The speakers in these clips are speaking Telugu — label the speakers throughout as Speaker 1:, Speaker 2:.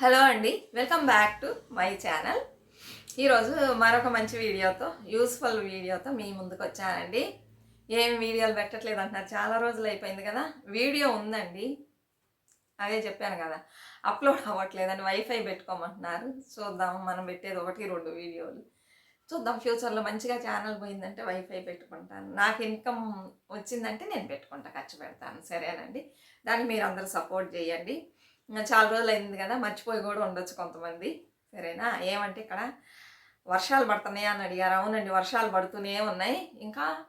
Speaker 1: హలో అండి welcome back to my channel. ఈరోజు మరొక మంచి వీడియోతో యూస్ఫుల్ వీడియోతో మీ ముందుకు వచ్చానండి. ఏం వీడియోలు పెట్టట్లేదు అంటున్నారు. చాలా రోజులు అయిపోయింది కదా. వీడియో ఉందండి. అదే చెప్పాను కదా. అప్లోడ్ అవ్వట్లేదని వైఫై పెట్టుకోమంటున్నారు. చూద్దాం మనం పెట్టేది ఒకటి రెండు వీడియోలు. చూద్దాం ఫ్యూచర్లో మంచిగా ఛానల్ పోయిందంటే వైఫై పెట్టుకుంటాను. నాకు ఇన్కమ్ వచ్చిందంటే నేను పెట్టుకుంటా ఖర్చు పెడతాను. సరేనండి. దాన్ని మీరు అందరూ సపోర్ట్ చేయండి. చాలా రోజులు అయింది కదా మర్చిపోయి కూడా ఉండొచ్చు కొంతమంది. సరేనా? ఏమంటే ఇక్కడ వర్షాలు పడుతున్నాయి అని అడిగారు. అవునండి వర్షాలు పడుతూనే ఉన్నాయి. ఇంకా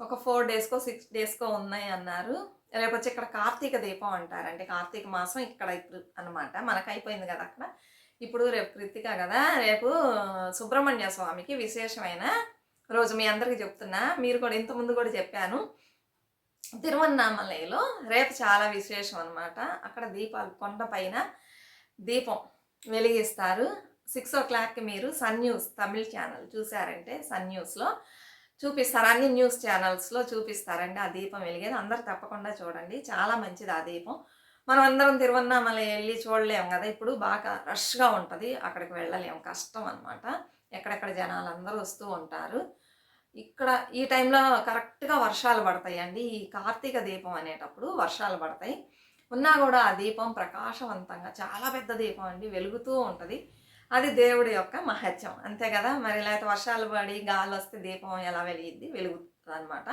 Speaker 1: ఒక ఫోర్ డేస్కో సిక్స్ డేస్కో ఉన్నాయి అన్నారు. రేపు వచ్చి ఇక్కడ కార్తీక దీపం అంటారంటే కార్తీక మాసం ఇక్కడ ఇప్పుడు అనమాట మనకు అయిపోయింది కదా అక్కడ. ఇప్పుడు రేపు కృతిక కదా రేపు సుబ్రహ్మణ్య స్వామికి విశేషమైన రోజు. మీ అందరికీ చెప్తున్నా. మీరు కూడా ఇంతకుముందు కూడా చెప్పాను. తిరువన్నామలైలో రేపు చాలా విశేషం అనమాట అక్కడ దీపాలు కొండ పైన దీపం వెలిగిస్తారు. సిక్స్ ఓ క్లాక్కి మీరు సన్ న్యూస్ తమిళ్ ఛానల్ చూసారంటే సన్ న్యూస్లో చూపిస్తారు. అన్ని న్యూస్ ఛానల్స్లో చూపిస్తారండి ఆ దీపం వెలిగేది. అందరు తప్పకుండా చూడండి. చాలా మంచిది ఆ దీపం. మనం అందరం తిరువన్నామలై వెళ్ళి చూడలేము కదా. ఇప్పుడు బాగా రష్గా ఉంటుంది. అక్కడికి వెళ్ళలేము కష్టం అనమాట ఎక్కడెక్కడ జనాలు అందరూ వస్తూ ఉంటారు. ఇక్కడ ఈ టైంలో కరెక్ట్గా వర్షాలు పడతాయండి. ఈ కార్తీక దీపం అనేటప్పుడు వర్షాలు పడతాయి. ఉన్నా కూడా ఆ దీపం ప్రకాశవంతంగా చాలా పెద్ద దీపం అండి. వెలుగుతూ ఉంటుంది. అది దేవుడి యొక్క మహత్యం. అంతే కదా? మరి లేకపోతే వర్షాలు పడి గాలి వస్తే దీపం ఎలా వెలిగిద్ది? వెలుగుతుంది అనమాట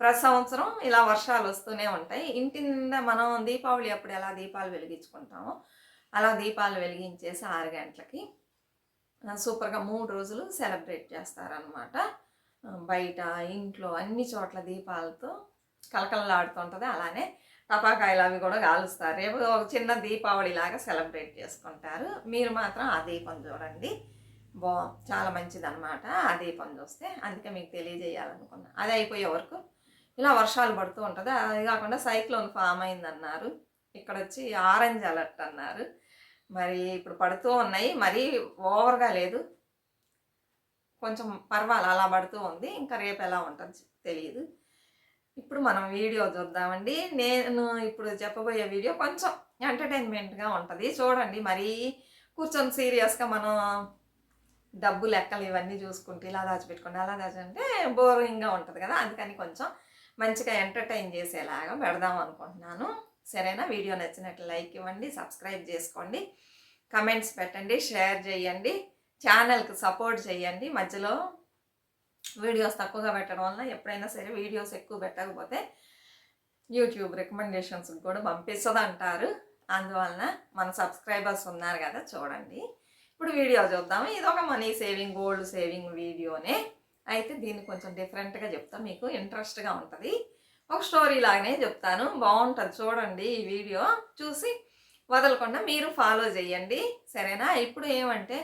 Speaker 1: ప్రతి సంవత్సరం ఇలా వర్షాలు వస్తూనే ఉంటాయి. ఇంటి నిండా మనం దీపావళి అప్పుడు ఎలా దీపాలు వెలిగించుకుంటామో అలా దీపాలు వెలిగించేసి ఆరు గంటలకి సూపర్గా మూడు రోజులు సెలబ్రేట్ చేస్తారనమాట బయట ఇంట్లో అన్ని చోట్ల దీపాలతో కలకలలాడుతుంటుంది అలానే టపాకాయలు అవి కూడా కాలుస్తారు. రేపు ఒక చిన్న దీపావళి లాగా సెలబ్రేట్ చేసుకుంటారు. మీరు మాత్రం ఆ దీపం చూడండి. బా చాలా మంచిదన్నమాట. ఆ దీపం చూస్తే అందుకే మీకు తెలియజేయాలనుకున్నా. అది అయిపోయే వరకు ఇలా వర్షాలు పడుతూ ఉంటుంది. అది కాకుండా సైక్లోన్ ఫామ్ అయిందన్నారు. ఇక్కడ వచ్చి ఆరెంజ్ అలర్ట్ అన్నారు. మరి ఇప్పుడు పడుతూ ఉన్నాయి. మరీ ఓవర్గా లేదు. కొంచెం పర్వాలేదు అలా పడుతూ ఉంది. ఇంకా రేపు ఎలా ఉంటుంది తెలియదు ఇప్పుడు మనం వీడియో చూద్దామండి. నేను ఇప్పుడు చెప్పబోయే వీడియో కొంచెం ఎంటర్టైన్మెంట్గా ఉంటుంది. చూడండి మరీ కూర్చొని సీరియస్గా మనం డబ్బు లెక్కలు ఇవన్నీ చూసుకుంటే ఇలా దాచిపెట్టుకుంటే అలా దాచంటే బోరింగ్గా ఉంటుంది కదా. అందుకని కొంచెం మంచిగా ఎంటర్టైన్ చేసేలాగా పెడదాం అనుకుంటున్నాను. సరేనా? వీడియో నచ్చినట్లు లైక్ ఇవ్వండి సబ్స్క్రైబ్ చేసుకోండి. కమెంట్స్ పెట్టండి షేర్ చేయండి. ఛానల్కి సపోర్ట్ చేయండి. మధ్యలో వీడియోస్ తక్కువగా పెట్టడం వల్ల ఎప్పుడైనా సరే వీడియోస్ ఎక్కువ పెట్టకపోతే యూట్యూబ్ రికమెండేషన్స్ కూడా పంపిస్తుంది అంటారు అందువలన మన సబ్స్క్రైబర్స్ ఉన్నారు కదా చూడండి. ఇప్పుడు వీడియో చూద్దాము. ఇది ఒక మనీ సేవింగ్ గోల్డ్ సేవింగ్ వీడియోనే. అయితే దీన్ని కొంచెం డిఫరెంట్గా చెప్తాను మీకు ఇంట్రెస్ట్గా ఉంటుంది. ఒక స్టోరీ లాగానే చెప్తాను. బాగుంటుంది చూడండి ఈ వీడియో. చూసి వదలకుండా మీరు ఫాలో చేయండి. సరేనా? ఇప్పుడు ఏమంటే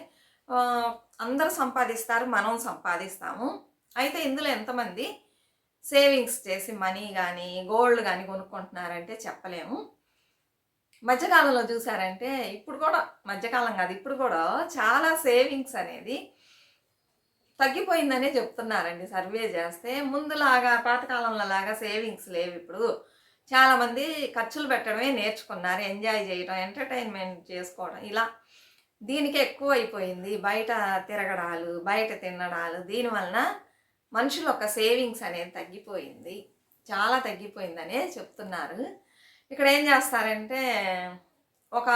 Speaker 1: అందరూ సంపాదిస్తారు మనం సంపాదిస్తాము. అయితే ఇందులో ఎంతమంది సేవింగ్స్ చేసి మనీ కానీ గోల్డ్ కానీ కొనుక్కుంటున్నారంటే చెప్పలేము. మధ్యకాలంలో చూసారంటే ఇప్పుడు కూడా మధ్యకాలం కాదు ఇప్పుడు కూడా చాలా సేవింగ్స్ అనేది తగ్గిపోయిందనే చెప్తున్నారండి సర్వే చేస్తే. ముందులాగా పాతకాలంలో లాగా సేవింగ్స్ లేవు ఇప్పుడు. చాలామంది ఖర్చులు పెట్టడమే నేర్చుకున్నారు ఎంజాయ్ చేయడం ఎంటర్టైన్మెంట్ చేసుకోవడం ఇలా దీనికి ఎక్కువ అయిపోయింది బయట తిరగడాలు బయట తినడాలు దీనివలన మనుషుల యొక్క సేవింగ్స్ అనేది తగ్గిపోయింది. చాలా తగ్గిపోయిందనే చెప్తున్నారు. ఇక్కడ ఏం చేస్తారంటే ఒక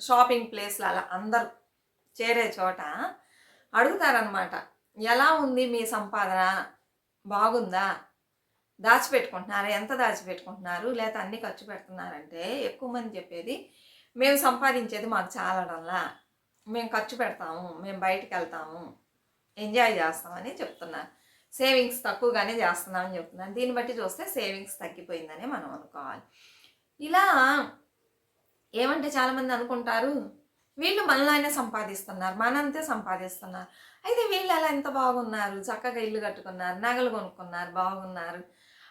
Speaker 1: షాపింగ్ ప్లేస్లో అలా అందరూ చేరే చోట అడుగుతారనమాట ఎలా ఉంది మీ సంపాదన? బాగుందా? దాచిపెట్టుకుంటున్నారా? ఎంత దాచిపెట్టుకుంటున్నారు? లేదా అన్ని ఖర్చు పెడుతున్నారంటే ఎక్కువ మంది చెప్పేది మేము సంపాదించేది మాకు చాలడంలా. మేము ఖర్చు పెడతాము మేము బయటికి వెళ్తాము ఎంజాయ్ చేస్తామని చెప్తున్నారు సేవింగ్స్ తక్కువగానే చేస్తున్నామని చెప్తున్నాను దీన్ని బట్టి చూస్తే సేవింగ్స్ తగ్గిపోయిందని మనం అనుకోవాలి. ఇలా ఏమంటే చాలామంది అనుకుంటారు వీళ్ళు మనలానే సంపాదిస్తున్నారు మనంతే సంపాదిస్తున్నారు. అయితే వీళ్ళు అలా ఎంత బాగున్నారు చక్కగా ఇల్లు కట్టుకున్నారు నగలు కొనుక్కున్నారు బాగున్నారు.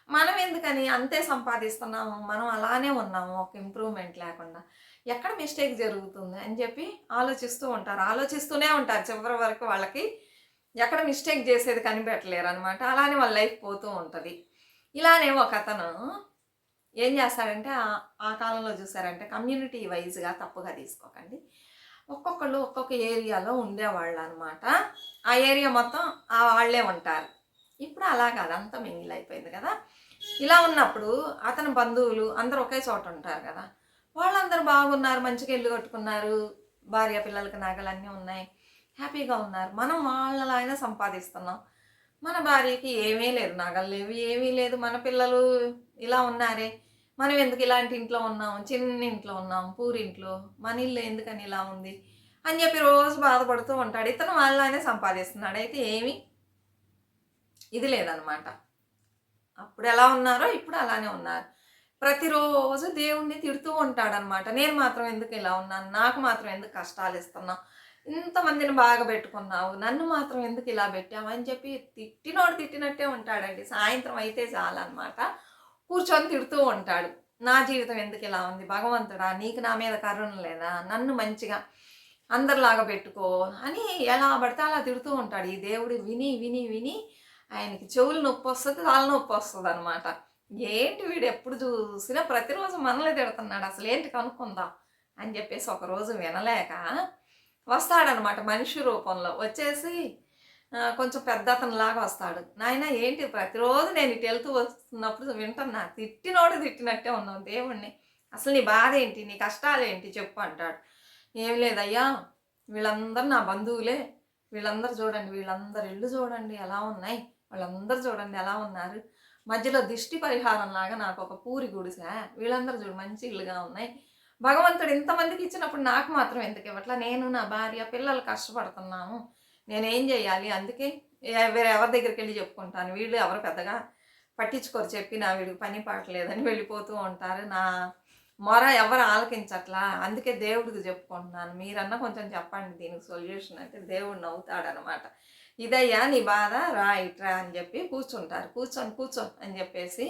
Speaker 1: మనం ఎందుకని అంతే సంపాదిస్తున్నాము మనం అలానే ఉన్నాము ఒక ఇంప్రూవ్మెంట్ లేకుండా. ఎక్కడ మిస్టేక్ జరుగుతుంది అని చెప్పి ఆలోచిస్తూ ఉంటారు. ఆలోచిస్తూనే ఉంటారు చివరి వరకు వాళ్ళకి ఎక్కడ మిస్టేక్ చేసేది కనిపెట్టలేరు అనమాట అలానే వాళ్ళ లైఫ్ పోతూ ఉంటుంది. ఇలానే ఒక అతను ఏం చేస్తాడంటే ఆ- ఆ కాలంలో చూసారంటే కమ్యూనిటీ వైజ్గా తప్పుగా తీసుకోకండి. ఒక్కొక్కళ్ళు ఒక్కొక్క ఏరియాలో ఉండేవాళ్ళు అనమాట ఆ ఏరియా మొత్తం ఆ వాళ్ళే ఉంటారు. ఇప్పుడు అలా కాదు. అంతా మింగిల్ అయిపోయింది కదా. ఇలా ఉన్నప్పుడు అతని బంధువులు అందరూ ఒకే చోట ఉంటారు కదా. వాళ్ళందరూ బాగున్నారు మంచిగా ఇల్లు కట్టుకున్నారు భార్య పిల్లలకి నగలన్నీ ఉన్నాయి. హ్యాపీగా ఉన్నారు. మనం వాళ్ళలాగానే సంపాదిస్తున్నాం. మన భార్యకి ఏమీ లేదు నగలు లేవు ఏమీ లేదు. మన పిల్లలు ఇలా ఉన్నారే. మనం ఎందుకు ఇలాంటి ఇంట్లో ఉన్నాం? చిన్న ఇంట్లో ఉన్నాం పూరింట్లో మన ఇల్లు ఎందుకని ఇలా ఉంది? అని చెప్పి రోజు బాధపడుతూ ఉంటాడు. ఇతను వాళ్ళనే సంపాదిస్తున్నాడు. అయితే ఏమి? ఇది లేదనమాట. అప్పుడు ఎలా ఉన్నారో ఇప్పుడు అలానే ఉన్నారు. ప్రతిరోజు దేవుణ్ణి తిడుతూ ఉంటాడనమాట నేను మాత్రం ఎందుకు ఇలా ఉన్నాను? నాకు మాత్రం ఎందుకు కష్టాలు ఇస్తున్నావు? ఇంతమందిని బాగా పెట్టుకున్నావు. నన్ను మాత్రం ఎందుకు ఇలా పెట్టావు? అని చెప్పి తిట్టినోడు తిట్టినట్టే ఉంటాడండి. సాయంత్రం అయితే చాలన్నమాట. కూర్చొని తిడుతూ ఉంటాడు. నా జీవితం ఎందుకు ఇలా ఉంది? భగవంతుడా నీకు నా మీద కరుణ లేదా? నన్ను మంచిగా అందరిలాగా పెట్టుకో అని ఎలా పడితే అలా తిడుతూ ఉంటాడు. ఈ దేవుడు విని విని విని ఆయనకి చెవులు నొప్పి వస్తుంది తల నొప్పి వస్తుంది అనమాట ఏంటి వీడు ఎప్పుడు చూసినా ప్రతిరోజు మనలే తిడుతున్నాడు అసలు ఏంటి కనుక్కుందాం అని చెప్పేసి ఒకరోజు వినలేక వస్తాడనమాట మనిషి రూపంలో. వచ్చేసి కొంచెం పెద్ద అతనిలాగా వస్తాడు. నాయన ఏంటి ప్రతిరోజు నేను ఇటు వెళ్తూ వస్తున్నప్పుడు వింటున్నా? తిట్టినోడు తిట్టినట్టే ఉన్నావు దేవుణ్ణి. అసలు నీ బాధ ఏంటి? నీ కష్టాలు ఏంటి? చెప్పు అంటాడు. ఏం లేదయ్యా వీళ్ళందరూ నా బంధువులే. వీళ్ళందరూ చూడండి వీళ్ళందరు ఇల్లు చూడండి ఎలా ఉన్నాయి? వాళ్ళందరూ చూడండి ఎలా ఉన్నారు? మధ్యలో దిష్టి పరిహారం లాగా నాకు ఒక పూరి గుడిసా. వీళ్ళందరూ చూడు మంచి ఇల్లుగా ఉన్నాయి. భగవంతుడు ఇంతమందికి ఇచ్చినప్పుడు నాకు మాత్రం ఎందుకు ఇవ్వట్లా? నేను నా భార్య పిల్లలు కష్టపడుతున్నాము. నేనేం చేయాలి? అందుకే వేరే ఎవరి దగ్గరికి వెళ్ళి చెప్పుకుంటాను. వీళ్ళు ఎవరు పెద్దగా పట్టించుకోరు. చెప్పి నా వీడికి పని పాటలేదని వెళ్ళిపోతూ ఉంటారు. నా మొర ఎవరు ఆలకించట్లా? అందుకే దేవుడికి చెప్పుకుంటున్నాను. మీరన్నా కొంచెం చెప్పండి దీనికి సొల్యూషన్ అంటే దేవుడు నవ్వుతాడనమాట ఇదయ్యా నీ బాధ రా ఇట్రా అని చెప్పి కూర్చుంటారు. కూర్చొని కూర్చో అని చెప్పేసి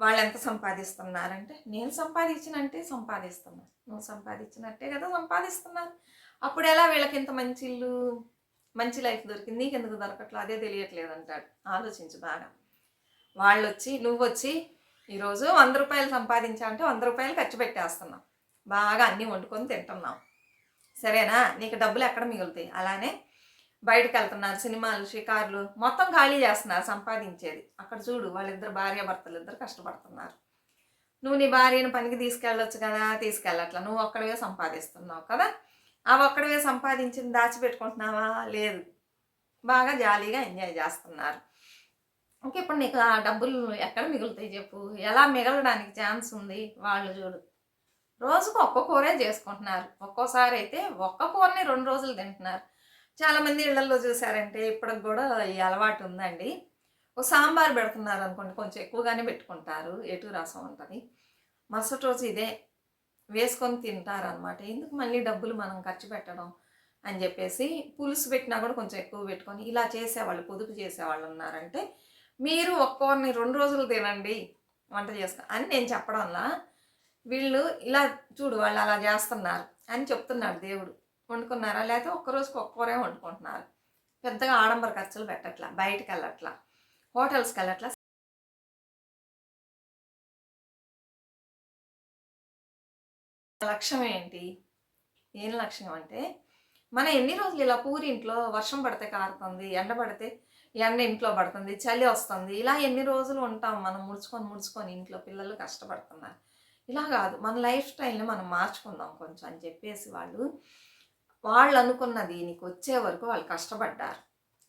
Speaker 1: వాళ్ళు ఎంత సంపాదిస్తున్నారంటే నేను సంపాదించినంటే సంపాదిస్తున్నాను నువ్వు సంపాదించినట్టే కదా సంపాదిస్తున్నారు. అప్పుడు ఎలా వీళ్ళకి ఇంత మంచి ఇల్లు మంచి లైఫ్ దొరికింది? నీకెందుకు దొరకట్లా? అదే తెలియట్లేదు అంటాడు. ఆలోచించు బాగా. వాళ్ళు వచ్చి నువ్వు వచ్చి ఈరోజు వంద రూపాయలు సంపాదించాలంటే వంద రూపాయలు ఖర్చు పెట్టేస్తున్నావు బాగా అన్నీ వండుకొని తింటున్నావు సరేనా? నీకు డబ్బులు ఎక్కడ మిగులుతాయి? అలానే బయటకు వెళ్తున్నారు సినిమాలు షికార్లు మొత్తం ఖాళీ చేస్తున్నారు సంపాదించేది. అక్కడ చూడు వాళ్ళిద్దరు భార్య భర్తలు ఇద్దరు కష్టపడుతున్నారు. నువ్వు నీ భార్యను పనికి తీసుకెళ్ళొచ్చు కదా తీసుకెళ్ళట్లా. నువ్వు ఒక్కడివే సంపాదిస్తున్నావు కదా. అవి ఒక్కడివే సంపాదించింది దాచిపెట్టుకుంటున్నావా? లేదు. బాగా జాలీగా ఎంజాయ్ చేస్తున్నారు. ఇంక ఇప్పుడు నీకు ఆ డబ్బులు ఎక్కడ మిగులుతాయి చెప్పు. ఎలా మిగలడానికి ఛాన్స్ ఉంది? వాళ్ళు చూడు. రోజుకు ఒక్క కూరే చేసుకుంటున్నారు. ఒక్కోసారి అయితే ఒక్క కూరని రెండు రోజులు తింటున్నారు. చాలామంది ఇళ్ళలో చూసారంటే ఇప్పటికి కూడా ఈ అలవాటు ఉందండి. ఒక సాంబార్ పెడుతున్నారు అనుకోండి కొంచెం ఎక్కువగానే పెట్టుకుంటారు ఎటు రసం ఉంటుంది. మరుసటి రోజు ఇదే వేసుకొని తింటారు అనమాట ఎందుకు మళ్ళీ డబ్బులు మనం ఖర్చు పెట్టడం అని చెప్పేసి పులుసు పెట్టినా కూడా కొంచెం ఎక్కువ పెట్టుకొని ఇలా చేసేవాళ్ళు పొదుపు చేసేవాళ్ళు ఉన్నారంటే మీరు ఒక్కోరిని రెండు రోజులు తినండి వంట చేస్తా అని నేను చెప్పడంలా. వీళ్ళు ఇలా చూడు వాళ్ళు అలా చేస్తున్నారు అని చెప్తున్నాడు దేవుడు. వండుకున్నారా? లేకపోతే ఒక్క రోజుకి ఒక్కరే వండుకుంటున్నారు? పెద్దగా ఆడంబర ఖర్చులు పెట్టట్లా బయటకు వెళ్ళట్లా హోటల్స్కి వెళ్ళట్లా లక్ష్యం ఏంటి? ఏం లక్ష్యం అంటే మనం ఎన్ని రోజులు ఇలా పూరింట్లో వర్షం పడితే కారుతుంది ఎండ పడితే ఎండ ఇంట్లో పడుతుంది చలి వస్తుంది ఇలా ఎన్ని రోజులు ఉంటాం మనం ముడుచుకొని ముడుచుకొని ఇంట్లో పిల్లలు కష్టపడుతున్నారు? ఇలా కాదు మన లైఫ్ స్టైల్ని మనం మార్చుకుందాం కొంచెం అని చెప్పేసి వాళ్ళు వాళ్ళు అనుకున్న దీనికి వచ్చే వరకు వాళ్ళు కష్టపడ్డారు.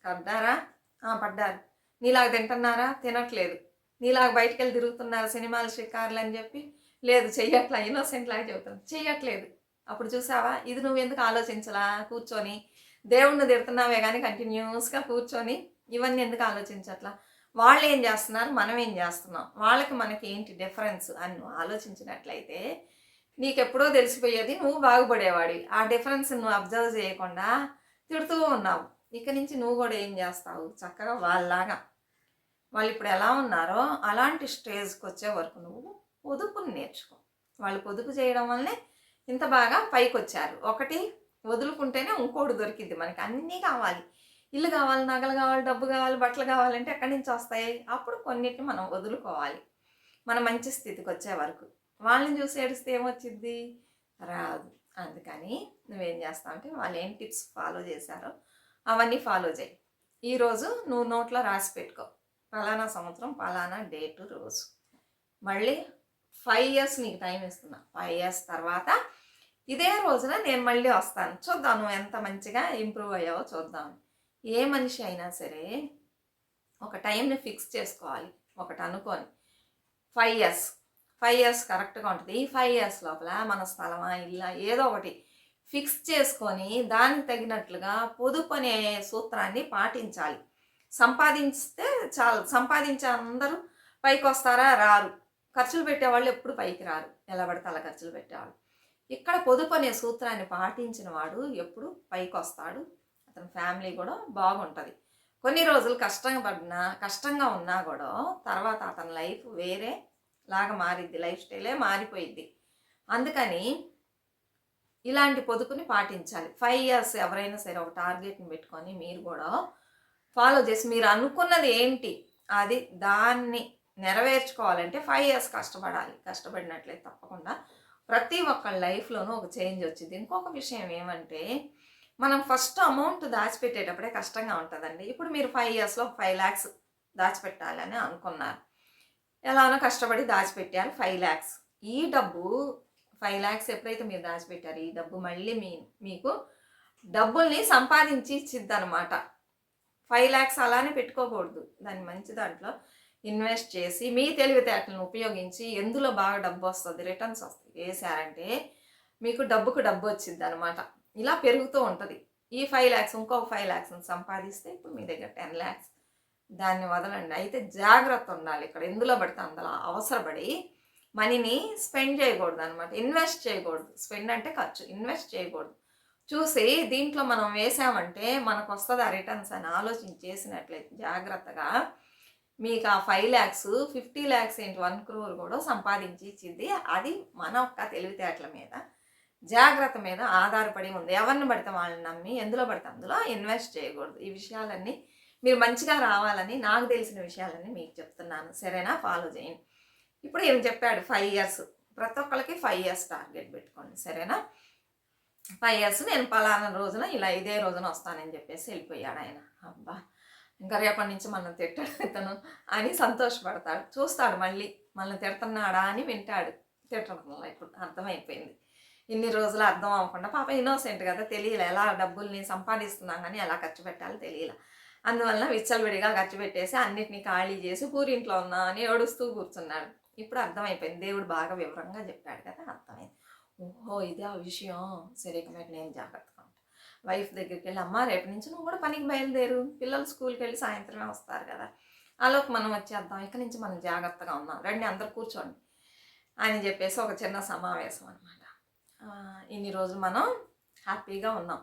Speaker 1: పడ్డారా ఆ, పడ్డారు. నీలాగా తింటున్నారా? తినట్లేదు. నీలాగా బయటకు వెళ్ళి తిరుగుతున్నారు సినిమాలు షికారులు అని చెప్పి. లేదు చెయ్యట్లా. ఇన్నోసెంట్ లాగా చెబుతాను చెయ్యట్లేదు. అప్పుడు చూసావా? ఇది నువ్వు ఎందుకు ఆలోచించలా? కూర్చొని. దేవుణ్ణి తిడుతున్నావే కానీ కంటిన్యూస్గా కూర్చొని ఇవన్నీ ఎందుకు ఆలోచించట్లా? వాళ్ళు ఏం చేస్తున్నారు? మనం ఏం చేస్తున్నాం? వాళ్ళకి మనకి ఏంటి డిఫరెన్స్ అని నువ్వు ఆలోచించినట్లయితే నీకెప్పుడో తెలిసిపోయేది నువ్వు బాగుపడేవాడి ఆ డిఫరెన్స్ నువ్వు అబ్జర్వ్ చేయకుండా తిడుతూ ఉన్నావు. ఇక నుంచి నువ్వు కూడా ఏం చేస్తావు? చక్కగా వాళ్ళలాగా. వాళ్ళు ఇప్పుడు ఎలా ఉన్నారో అలాంటి స్టేజ్కి వచ్చే వరకు నువ్వు పొదుపుని నేర్చుకో. వాళ్ళు పొదుపు చేయడం వల్లనే ఇంత బాగా పైకి వచ్చారు ఒకటి వదులుకుంటేనే ఇంకోటి దొరికింది. మనకి అన్నీ కావాలి. ఇల్లు కావాలి నగలు కావాలి డబ్బు కావాలి బట్టలు కావాలంటే ఎక్కడి నుంచి వస్తాయి? అప్పుడు కొన్నిటిని మనం వదులుకోవాలి. మన మంచి స్థితికి వచ్చే వరకు. వాళ్ళని చూసి ఏడిస్తే ఏమొచ్చిద్ది? రాదు. అందుకని నువ్వేం చేస్తావు అంటే వాళ్ళు ఏం టిప్స్ ఫాలో చేశారో అవన్నీ ఫాలో చేయి. ఈరోజు నువ్వు నోట్లో రాసి పెట్టుకో. పలానా సంవత్సరం పలానా డేట్ రోజు. మళ్ళీ ఫైవ్ ఇయర్స్ నీకు టైం ఇస్తున్నా. ఫైవ్ ఇయర్స్ తర్వాత ఇదే రోజున నేను మళ్ళీ వస్తాను. చూద్దాం నువ్వు ఎంత మంచిగా ఇంప్రూవ్ అయ్యావో చూద్దాం. ఏ మనిషి అయినా సరే ఒక టైంని ఫిక్స్ చేసుకోవాలి. ఒకటి అనుకొని. ఫైవ్ ఇయర్స్ ఫైవ్ ఇయర్స్ కరెక్ట్గా ఉంటుంది. ఈ ఫైవ్ ఇయర్స్ లోపల మన స్థలమా ఇల్లా ఏదో ఒకటి ఫిక్స్ చేసుకొని దానికి తగినట్లుగా పొదుపు అనే సూత్రాన్ని పాటించాలి. సంపాదించితే చాలు. సంపాదించే అందరూ పైకి వస్తారా? రారు. ఖర్చులు పెట్టేవాళ్ళు ఎప్పుడు పైకి రారు. ఎలా పడితే అలా ఖర్చులు పెట్టేవాళ్ళు. ఇక్కడ పొదుపు అనే సూత్రాన్ని పాటించిన వాడు ఎప్పుడు పైకి వస్తాడు. అతని ఫ్యామిలీ కూడా బాగుంటుంది. కొన్ని రోజులు కష్టంగా పడినా కష్టంగా ఉన్నా కూడా తర్వాత అతని లైఫ్ వేరే లాగా మారిద్ది లైఫ్ స్టైలే మారిపోయిద్ది. అందుకని ఇలాంటి పొదుపుని పాటించాలి. ఫైవ్ ఇయర్స్ ఎవరైనా సరే ఒక టార్గెట్ని పెట్టుకొని మీరు కూడా ఫాలో చేసి మీరు అనుకున్నది ఏంటి అది దాన్ని నెరవేర్చుకోవాలంటే ఫైవ్ ఇయర్స్ కష్టపడాలి. కష్టపడినట్లయితే తప్పకుండా ప్రతి ఒక్కళ్ళ లైఫ్లోనూ ఒక చేంజ్ వచ్చింది ఇంకొక విషయం ఏమంటే మనం ఫస్ట్ అమౌంట్ దాచిపెట్టేటప్పుడే కష్టంగా ఉంటుందండి. ఇప్పుడు మీరు ఫైవ్ ఇయర్స్లో ఫైవ్ ల్యాక్స్ దాచిపెట్టాలని అనుకున్నారు. ఎలానో కష్టపడి దాచిపెట్టారు ఫైవ్ ల్యాక్స్ ఈ డబ్బు ఫైవ్ ల్యాక్స్ ఎప్పుడైతే మీరు దాచిపెట్టారు? ఈ డబ్బు మళ్ళీ మీ మీకు డబ్బుల్ని సంపాదించి ఇచ్చిద్దనమాట ఫైవ్ ల్యాక్స్ అలానే పెట్టుకోకూడదు. దాన్ని మంచి దాంట్లో ఇన్వెస్ట్ చేసి మీ తెలివితేటలను ఉపయోగించి ఎందులో బాగా డబ్బు వస్తుంది? రిటర్న్స్ వస్తాయి వేసారంటే మీకు డబ్బుకు డబ్బు వచ్చింది అనమాట ఇలా పెరుగుతూ ఉంటుంది. ఈ ఫైవ్ ల్యాక్స్ ఇంకొక ఫైవ్ ల్యాక్స్ని సంపాదిస్తే ఇప్పుడు మీ దగ్గర టెన్ ల్యాక్స్ దాన్ని వదలండి. అయితే జాగ్రత్త ఉండాలి ఇక్కడ. ఎందులో పడితే అందులో అవసరపడి మనీని స్పెండ్ చేయకూడదు అనమాట ఇన్వెస్ట్ చేయకూడదు. స్పెండ్ అంటే ఖర్చు. ఇన్వెస్ట్ చేయకూడదు. చూసి దీంట్లో మనం వేసామంటే మనకు వస్తుంది ఆ రిటర్న్స్ అని ఆలోచించి చేసినట్లయితే జాగ్రత్తగా మీకు ఆ ఫైవ్ ల్యాక్స్ ఫిఫ్టీ ల్యాక్స్ ఏంటి? వన్ క్రోర్ కూడా సంపాదించి ఇచ్చింది. అది మన ఒక్క తెలివితేటల మీద జాగ్రత్త మీద ఆధారపడి ఉంది. ఎవరిని పడితే వాళ్ళని నమ్మి ఎందులో పడితే అందులో ఇన్వెస్ట్ చేయకూడదు. ఈ విషయాలన్నీ మీరు మంచిగా రావాలని నాకు తెలిసిన విషయాలని మీకు చెప్తున్నాను. సరేనా? ఫాలో చేయండి. ఇప్పుడు ఏం చెప్పాడు ఫైవ్ ఇయర్స్ ప్రతి ఒక్కరికి ఫైవ్ ఇయర్స్ టార్గెట్ పెట్టుకోండి. సరేనా? ఫైవ్ ఇయర్స్ నేను పలానా రోజున ఇలా ఇదే రోజున వస్తానని చెప్పేసి వెళ్ళిపోయాడు ఆయన. అబ్బా! ఇంకా రేపటి నుంచి మనం తిట్టాడు ఇతను అని సంతోషపడతాడు. చూస్తాడు మళ్ళీ మనల్ని తిడుతున్నాడా? అని వింటాడు. తిట్టడంలో ఇప్పుడు అర్థమైపోయింది. ఇన్ని రోజులు అర్థం అవ్వకుండా పాప ఇన్నోసెంట్ కదా తెలియలే. ఎలా డబ్బుల్ని సంపాదిస్తున్నాం కానీ ఎలా ఖర్చు పెట్టాలో తెలియలే. అందువలన విచ్చలవిడిగా ఖర్చు పెట్టేసి అన్నిటినీ ఖాళీ చేసి పూరింట్లో ఉన్నా అని ఏడుస్తూ కూర్చున్నాడు. ఇప్పుడు అర్థమైపోయింది. దేవుడు బాగా వివరంగా చెప్పాడు కదా అర్థమైంది. ఓహో ఇదే ఆ విషయం. సరే ఇక నేను జాగ్రత్తగా ఉంటాను వైఫ్ దగ్గరికి వెళ్ళి అమ్మ రేపు నుంచి నువ్వు కూడా పనికి బయలుదేరు. పిల్లలు స్కూల్కి వెళ్ళి సాయంత్రమే వస్తారు కదా. ఆలోపు మనం వచ్చేద్దాం. ఇక నుంచి మనం జాగ్రత్తగా ఉన్నాం. రండి అందరు కూర్చోండి. అని చెప్పేసి ఒక చిన్న సమావేశం అనమాట ఇన్ని రోజులు మనం హ్యాపీగా ఉన్నాం.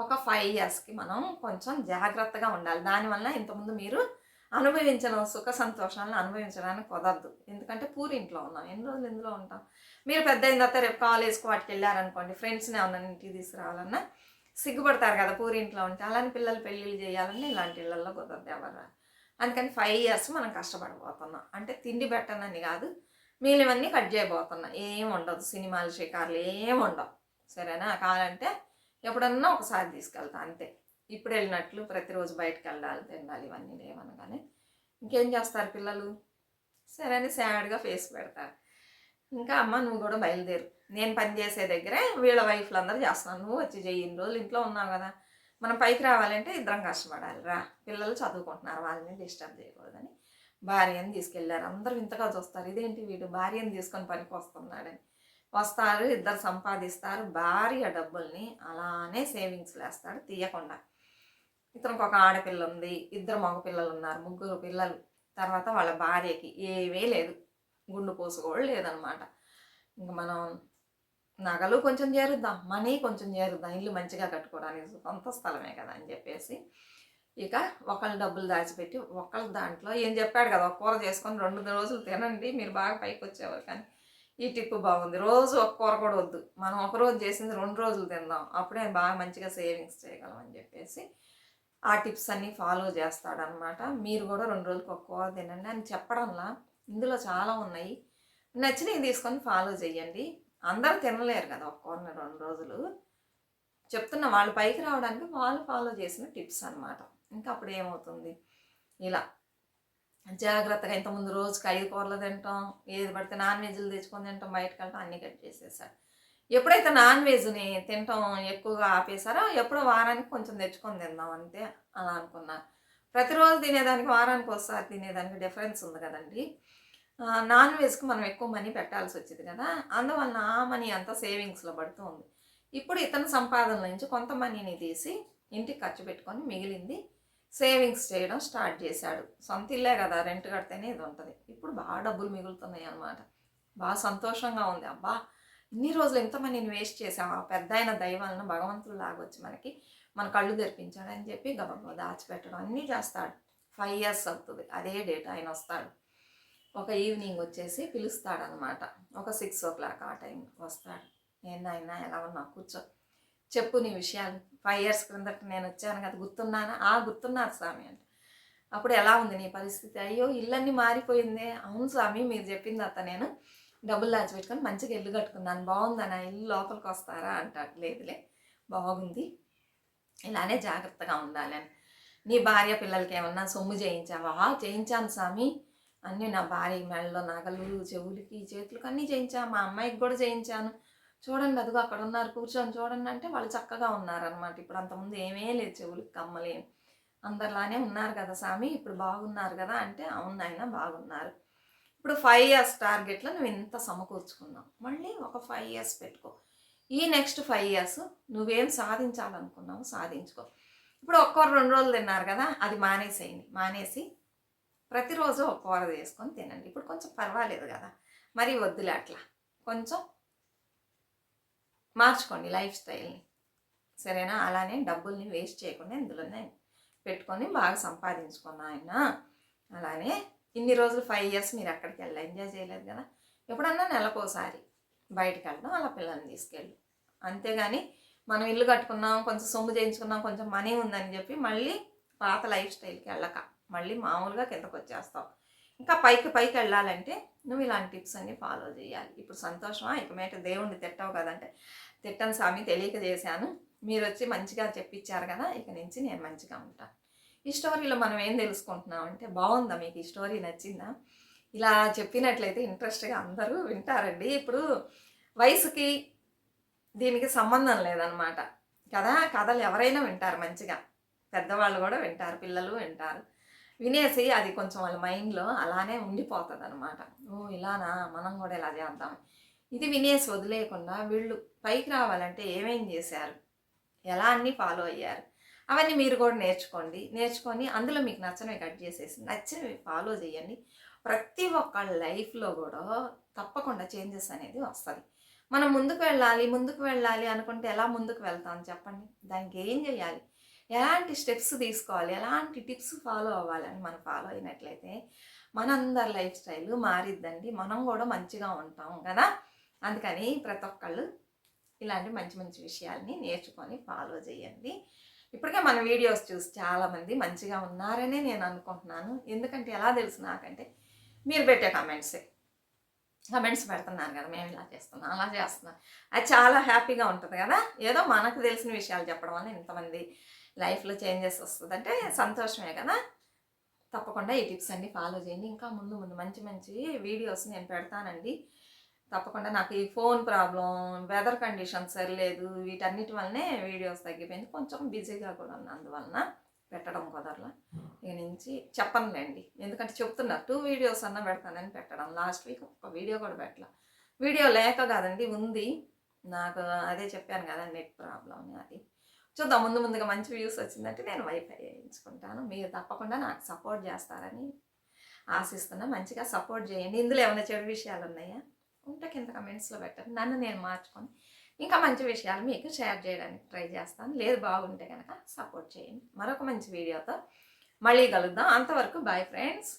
Speaker 1: ఒక ఫైవ్ ఇయర్స్కి మనం కొంచెం జాగ్రత్తగా ఉండాలి. దానివల్ల ఇంతకుముందు మీరు అనుభవించిన సుఖ సంతోషాలను అనుభవించడానికి కుదరదు. ఎందుకంటే పూరి ఇంట్లో ఉన్నాం. ఎన్ని రోజులు ఇందులో ఉంటాం? మీరు పెద్ద అయిన తర్వాత రేపు కాలేజ్కి వాటికి వెళ్ళారనుకోండి ఫ్రెండ్స్ని ఏమన్నా ఇంటికి తీసుకురావాలన్నా సిగ్గుపడతారు కదా పూరి ఇంట్లో ఉంటే. అలానే పిల్లలు పెళ్ళిళ్ళు చేయాలని ఇలాంటి ఇళ్ళల్లో కుదరదు ఎవరు. అందుకని ఫైవ్ ఇయర్స్ మనం కష్టపడిపోతున్నాం. అంటే తిండి పెట్టనని కాదు మిగిలినవన్నీ కట్ చేయబోతున్నాం. ఏం ఉండదు. సినిమాలు షికార్లు ఏం ఉండవు. సరేనా? కావాలంటే ఎప్పుడన్నా ఒకసారి తీసుకెళ్తా అంతే. ఇప్పుడు వెళ్ళినట్లు ప్రతిరోజు బయటకు వెళ్ళాలి తినాలి ఇవన్నీ లేవనగానే. ఇంకేం చేస్తారు పిల్లలు? సరే అని సాడ్గా ఫేస్ పెడతారు. ఇంకా అమ్మ నువ్వు కూడా బయలుదేరు. నేను పని చేసే దగ్గరే వీళ్ళ వైఫ్లు అందరూ చేస్తున్నాను. నువ్వు వచ్చి చెయ్యి. ఇన్ని రోజులు ఇంట్లో ఉన్నావు కదా. మనం పైకి రావాలంటే ఇద్దరం కష్టపడాలి. రా. పిల్లలు చదువుకుంటున్నారు. వాళ్ళని డిస్టర్బ్ చేయకూడదని. భార్యని తీసుకెళ్ళారు అందరూ ఇంతగా చూస్తారు. ఇదేంటి వీడు? భార్యను తీసుకొని పనికి వస్తున్నాడని. వస్తారు ఇద్దరు సంపాదిస్తారు భార్య డబ్బుల్ని అలానే సేవింగ్స్ వేస్తాడు తీయకుండా. ఇతనికి ఒక ఆడపిల్ల ఉంది ఇద్దరు మగపిల్లలు ఉన్నారు ముగ్గురు పిల్లలు. తర్వాత వాళ్ళ భార్యకి ఏమీ లేదు గుండు పోసు లేదనమాట. ఇంక మనం నగలు కొంచెం చేరుద్దాం మనీ కొంచెం చేరుద్దాం ఇల్లు మంచిగా కట్టుకోవడానికి సొంత స్థలమే కదా అని చెప్పేసి. ఇక ఒకళ్ళ డబ్బులు దాచిపెట్టి ఒకళ్ళ దాంట్లో ఏం చెప్పాడు కదా ఒక కూర చేసుకొని రెండు రోజులు తినండి మీరు బాగా పైకి వచ్చేవారు కానీ. ఈ టిప్ బాగుంది. రోజు ఒక కూర కూడా వద్దు. మనం ఒక రోజు చేసింది రెండు రోజులు తిందాం. అప్పుడే బాగా మంచిగా సేవింగ్స్ చేయగలం అని చెప్పేసి ఆ టిప్స్ అన్నీ ఫాలో చేస్తాడనమాట మీరు కూడా రెండు రోజులకు ఒక కూర తినండి అని చెప్పడంలా. ఇందులో చాలా ఉన్నాయి. నచ్చినవి తీసుకొని ఫాలో చేయండి అందరూ తినలేరు కదా ఒక్క రెండు రోజులు. చెప్తున్న వాళ్ళు పైకి రావడానికి వాళ్ళు ఫాలో చేసిన టిప్స్ అన్నమాట. ఇంకా అప్పుడు ఏమవుతుంది? ఇలా. జాగ్రత్తగా ఇంతకుముందు రోజుకి ఐదు కూరలు తింటాం ఏది పడితే నాన్ వెజ్లు తెచ్చుకొని తింటాం బయటకు వెళ్తాం అన్నీ కట్ చేసేసాడు. ఎప్పుడైతే నాన్ వెజ్ని తింటాం ఎక్కువగా ఆపేశారో ఎప్పుడో వారానికి కొంచెం తెచ్చుకొని తిందాం అంతే అలా అనుకున్నా. ప్రతిరోజు తినేదానికి వారానికి ఒకసారి తినేదానికి డిఫరెన్స్ ఉంది కదండి. నాన్ వెజ్కి మనం ఎక్కువ మనీ పెట్టాల్సి వచ్చింది కదా అందువలన ఆ మనీ అంతా సేవింగ్స్లో పడుతూ ఉంది. ఇప్పుడు ఇతని సంపాదన నుంచి కొంత మనీని తీసి ఇంటికి ఖర్చు పెట్టుకొని మిగిలింది సేవింగ్స్ చేయడం స్టార్ట్ చేశాడు. సొంత ఇల్లే కదా రెంట్ కడితేనే ఇది ఉంటుంది. ఇప్పుడు బాగా డబ్బులు మిగులుతున్నాయి అన్నమాట. బాగా సంతోషంగా ఉంది. అబ్బా ఇన్ని రోజులు ఎంత నేను వేస్ట్ చేసాం ఆ పెద్ద అయిన దైవాలను భగవంతుడు లాగొచ్చి మనకి మన కళ్ళు తెరిపించాడు అని చెప్పి గబగబా దాచిపెట్టడం అన్నీ చేస్తాడు. ఫైవ్ ఇయర్స్ అవుతుంది. అదే డేట్ ఆయన వస్తాడు. ఒక ఈవినింగ్ వచ్చేసి పిలుస్తాడనమాట ఒక సిక్స్ ఓ క్లాక్ ఆ టైం వస్తాడు. ఏందైనా ఎలా ఉన్నా కూర్చో. చెప్పు నీ విషయాలు. ఫైవ్ ఇయర్స్ క్రిందట నేను వచ్చాను కదా గుర్తున్నానా? ఆ గుర్తున్నారు స్వామి అంటే. అప్పుడు ఎలా ఉంది నీ పరిస్థితి? అయ్యో ఇల్లన్నీ మారిపోయిందే. అవును స్వామి మీరు చెప్పింది అత్త నేను. డబ్బులు దాచిపెట్టుకొని మంచిగా ఇల్లు కట్టుకున్నాను. బాగుందా నా ఇల్లు? లోపలికి వస్తారా? అంటాడు. లేదులే బాగుంది. ఇలానే జాగ్రత్తగా ఉండాలి అని. నీ భార్య పిల్లలకి ఏమన్నా సొమ్ము చేయించావా? చేయించాను స్వామి. అన్నీ నా భార్య మెడలో నగలు చెవులకి చేతులకి అన్నీ చేయించాను మా అమ్మాయికి కూడా చేయించాను. చూడండి అదిగో అక్కడ ఉన్నారు కూర్చొని చూడండి అంటే వాళ్ళు చక్కగా ఉన్నారనమాట ఇప్పుడు అంతకుముందు ఏమీ లేదు చెవులకు కమ్మలేం. అందరిలానే ఉన్నారు కదా స్వామి ఇప్పుడు బాగున్నారు కదా అంటే అవును ఆయన బాగున్నారు. ఇప్పుడు ఫైవ్ ఇయర్స్ టార్గెట్లో నువ్వు ఇంత సమకూర్చుకున్నావు. మళ్ళీ ఒక ఫైవ్ ఇయర్స్ పెట్టుకో. ఈ నెక్స్ట్ ఫైవ్ ఇయర్స్ నువ్వేం సాధించాలనుకున్నావు సాధించుకో. ఇప్పుడు ఒక్కో రెండు రోజులు తిన్నారు కదా అది మానేసేయండి. మానేసి ప్రతిరోజు ఒక చేసుకొని తినండి. ఇప్పుడు కొంచెం పర్వాలేదు కదా. మరి వద్దులే అట్లా. కొంచెం మార్చుకోండి లైఫ్ స్టైల్ని. సరేనా? అలానే డబ్బుల్ని వేస్ట్ చేయకుండా ఇందులోనే పెట్టుకొని బాగా సంపాదించుకున్నా ఆయన. అలానే ఇన్ని రోజులు ఫైవ్ ఇయర్స్ మీరు ఎక్కడికి వెళ్ళి ఎంజాయ్ చేయలేదు కదా? ఎప్పుడన్నా నెలకోసారి బయటకు వెళ్ళడం అలా పిల్లల్ని తీసుకెళ్ళి. అంతేగాని మనం ఇల్లు కట్టుకున్నాం కొంచెం సొమ్ము చేయించుకున్నాం కొంచెం మనీ ఉందని చెప్పి మళ్ళీ పాత లైఫ్ స్టైల్కి వెళ్ళక మళ్ళీ మామూలుగా కిందకు వచ్చేస్తావు ఇంకా పైకి పైకి వెళ్ళాలంటే నువ్వు ఇలాంటి టిప్స్ అన్ని ఫాలో చేయాలి. ఇప్పుడు సంతోషమా? ఇక మేట దేవుణ్ణి తిట్టావు కదంటే. తిట్టను స్వామి తెలియక చేశాను. మీరు వచ్చి మంచిగా చెప్పించారు కదా ఇక నుంచి నేను మంచిగా ఉంటాను ఈ స్టోరీలో మనం ఏం తెలుసుకుంటున్నాం అంటే బాగుందా మీకు ఈ స్టోరీ నచ్చిందా? ఇలా చెప్పినట్లయితే ఇంట్రెస్ట్గా అందరూ వింటారండి. ఇప్పుడు వయసుకి దీనికి సంబంధం లేదనమాట కదా కథలు ఎవరైనా వింటారు మంచిగా. పెద్దవాళ్ళు కూడా వింటారు పిల్లలు వింటారు. వినేసి అది కొంచెం వాళ్ళ మైండ్లో అలానే ఉండిపోతుంది అనమాట ఓ ఇలానా? మనం కూడా ఇలా చేద్దాం. ఇది వినేసి వదిలేయకుండా వీళ్ళు పైకి రావాలంటే ఏమేం చేశారు? ఎలా అన్నీ ఫాలో అయ్యారు? అవన్నీ మీరు కూడా నేర్చుకోండి. నేర్చుకొని అందులో మీకు నచ్చనివి కట్ చేసేసి నచ్చినవి ఫాలో చేయండి. ప్రతి ఒక్క లైఫ్లో కూడా తప్పకుండా చేంజెస్ అనేది వస్తుంది. మనం ముందుకు వెళ్ళాలి ముందుకు వెళ్ళాలి అనుకుంటే ఎలా ముందుకు వెళ్తాం చెప్పండి? దానికి ఏం చేయాలి? ఎలాంటి స్టెప్స్ తీసుకోవాలి? ఎలాంటి టిప్స్ ఫాలో అవ్వాలని మనం ఫాలో అయినట్లయితే మనందరి లైఫ్ స్టైల్ మారిద్దండి. మనం కూడా మంచిగా ఉంటాం కదా? అందుకని ప్రతి ఒక్కళ్ళు ఇలాంటి మంచి మంచి విషయాల్ని నేర్చుకొని ఫాలో చేయండి. ఇప్పటికే మన వీడియోస్ చూసి చాలామంది మంచిగా ఉన్నారనే నేను అనుకుంటున్నాను. ఎందుకంటే ఎలా తెలుసు నాకంటే మీరు పెట్టే కమెంట్సే. కమెంట్స్ పెడుతున్నారు కదా మేము ఇలా చేస్తున్నాం అలా చేస్తున్నాం. అది చాలా హ్యాపీగా ఉంటుంది కదా? ఏదో మనకు తెలిసిన విషయాలు చెప్పడం వల్ల ఇంతమంది లైఫ్లో చేంజెస్ వస్తుంది అంటే సంతోషమే కదా. తప్పకుండా ఈ టిప్స్ అన్ని ఫాలో చేయండి. ఇంకా ముందు ముందు మంచి మంచి వీడియోస్ నేను పెడతానండి. తప్పకుండా నాకు ఈ ఫోన్ ప్రాబ్లం వెదర్ కండిషన్ సరిలేదు వీటన్నిటి వల్లనే వీడియోస్ తగ్గిపోయింది. కొంచెం బిజీగా కూడా ఉంది అందువలన పెట్టడం కుదరలా. ఇక నుంచి చెప్పనులేండి. ఎందుకంటే చెప్తున్నా టూ వీడియోస్ అన్న పెడతానని పెట్టడం. లాస్ట్ వీక్ ఒక వీడియో కూడా పెట్టలా. వీడియో లేక కాదండి ఉంది. నాకు అదే చెప్పాను కదా నెట్ ప్రాబ్లం అది చూద్దాం ముందు ముందుగా మంచి వ్యూస్ వచ్చిందంటే నేను వైఫై వేయించుకుంటాను. మీరు తప్పకుండా నాకు సపోర్ట్ చేస్తారని ఆశిస్తున్నా. మంచిగా సపోర్ట్ చేయండి. ఇందులో ఏమైనా చెడు విషయాలు ఉన్నాయా? ఉంటే కింద కమెంట్స్లో పెట్టండి. నన్ను నేను మార్చుకొని ఇంకా మంచి విషయాలు మీకు షేర్ చేయడానికి ట్రై చేస్తాను. లేదు బాగుంటే కనుక సపోర్ట్ చేయండి. మరొక మంచి వీడియోతో మళ్ళీ కలుద్దాం. అంతవరకు బాయ్ ఫ్రెండ్స్.